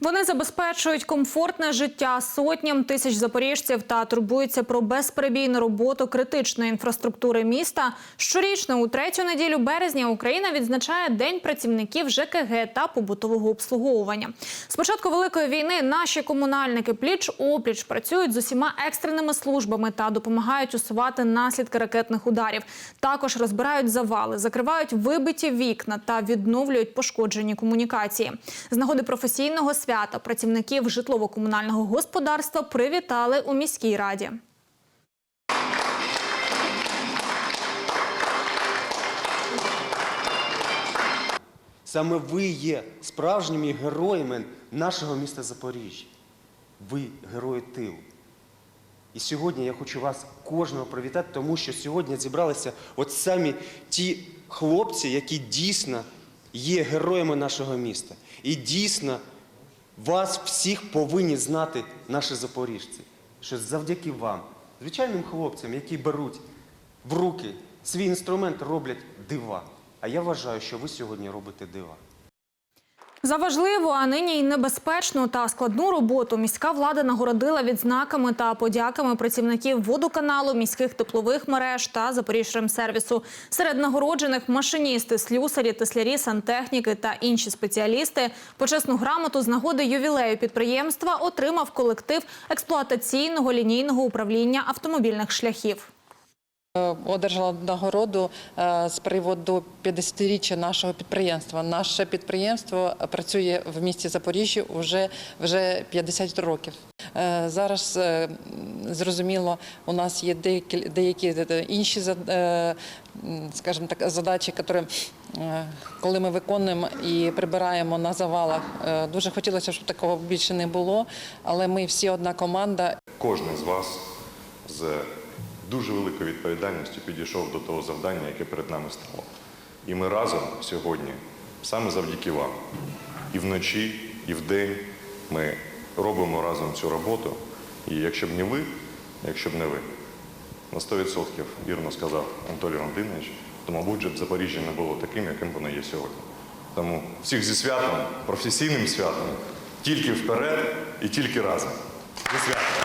Вони забезпечують комфортне життя сотням тисяч запоріжців та турбуються про безперебійну роботу критичної інфраструктури міста. Щорічно у третю неділю березня Україна відзначає День працівників ЖКГ та побутового обслуговування. З початку великої війни наші комунальники пліч опліч працюють з усіма екстреними службами та допомагають усувати наслідки ракетних ударів. Також розбирають завали, закривають вибиті вікна та відновлюють пошкоджені комунікації. З нагоди професійного свята працівників житлово-комунального господарства привітали у міській раді. Саме ви є справжніми героями нашого міста Запоріжжя. Ви герої тилу. І сьогодні я хочу вас кожного привітати, тому що сьогодні зібралися от самі ті хлопці, які дійсно є героями нашого міста. І дійсно вас всіх повинні знати наші запоріжці. Що завдяки вам, звичайним хлопцям, які беруть в руки свій інструмент, роблять дива. А я вважаю, що ви сьогодні робите дива. За важливу, а нині й небезпечну та складну роботу міська влада нагородила відзнаками та подяками працівників водоканалу, міських теплових мереж та Запоріжремсервісу. Серед нагороджених машиністи, слюсарі, теслярі, сантехніки та інші спеціалісти. Почесну грамоту з нагоди ювілею підприємства отримав колектив експлуатаційного лінійного управління автомобільних шляхів. Одержала нагороду е, з приводу 50-річчя нашого підприємства. Наше підприємство працює в місті Запоріжжя вже, вже 50 років. Е, Зараз е, зрозуміло, у нас є деякі, деякі інші е, скажімо так, задачі, які, е, коли ми виконуємо і прибираємо на завалах. Е, Дуже хотілося, щоб такого більше не було, але ми всі одна команда, Кожен з вас з дуже великою відповідальністю підійшов до того завдання, яке перед нами стало. І ми разом сьогодні, саме завдяки вам, і вночі, і вдень ми робимо разом цю роботу. І якщо б не ви, якщо б не ви, на 100% вірно сказав Анатолій Родинович, то, мабуть, же б Запоріжжя не було таким, яким воно є сьогодні. Тому всіх зі святом, професійним святом, тільки вперед і тільки разом. Зі святом!